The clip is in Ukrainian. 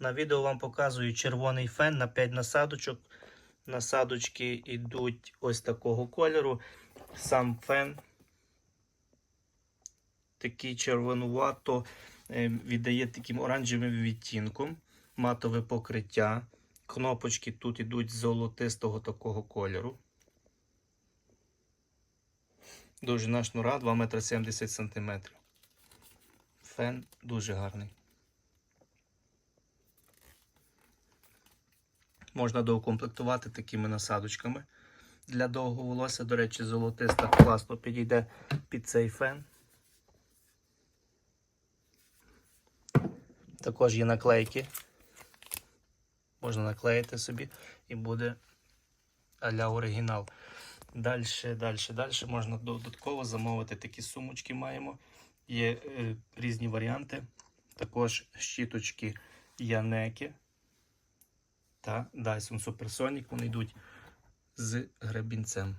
На відео вам показую червоний фен на 5 насадочок. Насадочки йдуть ось такого кольору. Сам фен такий червонувато е, віддає таким оранжевим відтінком. Матове покриття. Кнопочки тут йдуть золотистого такого кольору. Довжина шнура 2,70 м. Фен дуже гарний. Можна доукомплектувати такими насадочками для довгого волосся. До речі, золотиста класно підійде під цей фен. Також є наклейки. Можна наклеїти собі і буде а-ля оригінал. Далі, далі, далі можна додатково замовити такі сумочки маємо. Є е, різні варіанти. Також щіточки Янеки та Dyson Supersonic. Вони йдуть з гребінцем.